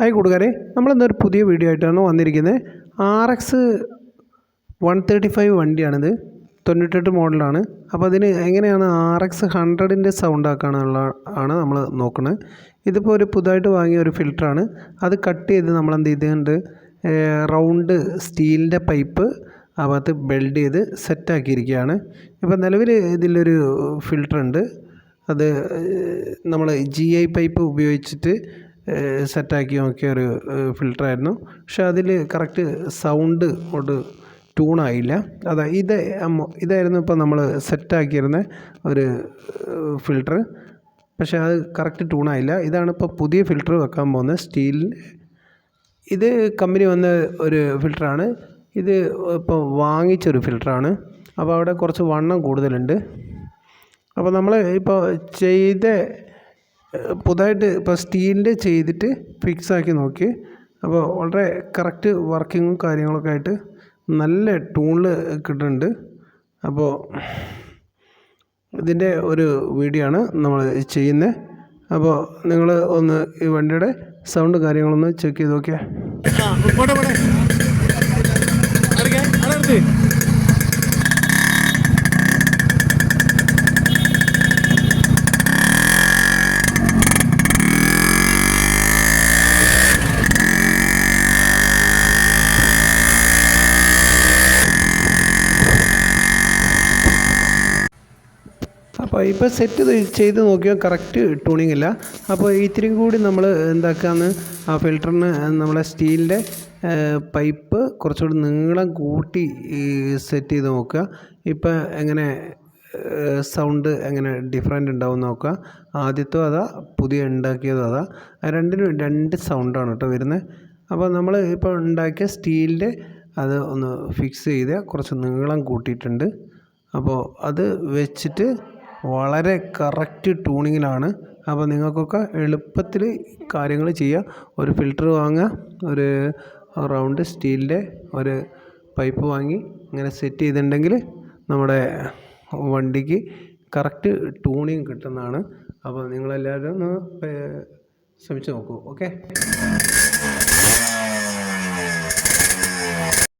Hi കൂട്ടുകാരെ. നമ്മളിന്നൊരു പുതിയ video ആയിട്ടാണ് വന്നിരിക്കുന്നത്. R X one thirty five വണ്ടിയാണിത്. തൊണ്ണൂറ്റെട്ട് മോഡലാണ്. അപ്പോൾ അതിന് എങ്ങനെയാണ് ആർ എക്സ് ഹൺഡ്രഡിന്റെ സൗണ്ട് ആക്കാനുള്ള ആണ് നമ്മൾ നോക്കുന്നത് ഇതിപ്പോൾ ഒരു പുതുതായിട്ട് വാങ്ങിയ ഒരു ഫിൽറ്ററാണ് അത് കട്ട് ചെയ്ത് നമ്മൾ എന്ത് ചെയ്തിട്ടുണ്ട്? റൗണ്ട് സ്റ്റീലിന്റെ പൈപ്പ് ആ ബെൽഡ് ചെയ്ത് സെറ്റാക്കിയിരിക്കുകയാണ് ഇപ്പോൾ നിലവിൽ ഇതിലൊരു ഫിൽറ്റർ ഉണ്ട്. അത് നമ്മൾ ജി ഐ പൈപ്പ് ഉപയോഗിച്ചിട്ട് സെറ്റാക്കി നോക്കിയ ഒരു ഫിൽറ്ററായിരുന്നു പക്ഷെ അതിൽ കറക്റ്റ് സൗണ്ട് കൊണ്ട് ട്യൂണായില്ല അതാ ഇത് ഇതായിരുന്നു ഇപ്പോൾ നമ്മൾ സെറ്റാക്കിയിരുന്ന ഒരു ഫിൽറ്റർ പക്ഷേ അത് കറക്റ്റ് ട്യൂണായില്ല ഇതാണ് ഇപ്പോൾ പുതിയ ഫിൽറ്റർ വെക്കാൻ പോകുന്നത് സ്റ്റീൽ ഇത് കമ്പനി വന്ന ഒരു ഫിൽറ്ററാണ് ഇത് ഇപ്പോൾ വാങ്ങിച്ചൊരു ഫിൽറ്ററാണ് അപ്പോൾ അവിടെ കുറച്ച് വണ്ണം കൂടുതലുണ്ട്. അപ്പോൾ നമ്മൾ ഇപ്പോൾ ചെയ്ത പുതുതായിട്ട് ഇപ്പോൾ സ്റ്റീലിന്റെ ചെയ്തിട്ട് ഫിക്സ് ആക്കി നോക്കി. അപ്പോൾ വളരെ കറക്റ്റ് വർക്കിങ്ങും കാര്യങ്ങളൊക്കെ ആയിട്ട് നല്ല ടൂണിൽ കിട്ടുന്നുണ്ട്. അപ്പോൾ ഇതിന്റെ ഒരു വീഡിയോ ആണ് നമ്മൾ ചെയ്യുന്നത്. അപ്പോൾ നിങ്ങൾ ഒന്ന് ഈ വണ്ടിയുടെ സൗണ്ട് കാര്യങ്ങളൊന്ന് ചെക്ക് ചെയ്ത് നോക്കിയാൽ അപ്പോൾ ഇപ്പോൾ സെറ്റ് ചെയ്ത് നോക്കിയാൽ കറക്റ്റ് ട്യൂണിംഗ് ഇല്ല. അപ്പോൾ ഇത്തിരിയും കൂടി നമ്മൾ എന്താക്കാന്ന് ആ ഫിൽറ്ററിന് നമ്മളെ സ്റ്റീലിന്റെ പൈപ്പ് കുറച്ചുകൂടി നീളം കൂട്ടി സെറ്റ് ചെയ്ത് നോക്കുക. ഇപ്പോൾ എങ്ങനെ സൗണ്ട് എങ്ങനെ ഡിഫറെന്റ് ഉണ്ടാവും നോക്കുക. ആദ്യത്തോ അതാ പുതിയ ഉണ്ടാക്കിയതോ അതാ. രണ്ടിനും രണ്ട് സൗണ്ടാണ് കേട്ടോ വരുന്നത്. അപ്പോൾ നമ്മൾ ഇപ്പോൾ ഉണ്ടാക്കിയ സ്റ്റീലിന്റെ അത് ഒന്ന് ഫിക്സ് ചെയ്ത് കുറച്ച് നീളം കൂട്ടിയിട്ടുണ്ട്. അപ്പോൾ അത് വെച്ചിട്ട് വളരെ കറക്റ്റ് ട്യൂണിങ്ങിലാണ് അപ്പോൾ നിങ്ങൾക്കൊക്കെ എളുപ്പത്തിൽ കാര്യങ്ങൾ ചെയ്യാം. ഒരു ഫിൽട്ടർ വാങ്ങുക ഒരു റൗണ്ട് സ്റ്റീലിന്റെ ഒരു പൈപ്പ് വാങ്ങി ഇങ്ങനെ സെറ്റ് ചെയ്തിട്ടുണ്ടെങ്കിൽ നമ്മുടെ വണ്ടിക്ക് കറക്റ്റ് ട്യൂണിങ് കിട്ടുന്നതാണ്. അപ്പോൾ നിങ്ങളെല്ലാവരും ഒന്ന് ശ്രമിച്ച് നോക്കൂ. ഓക്കെ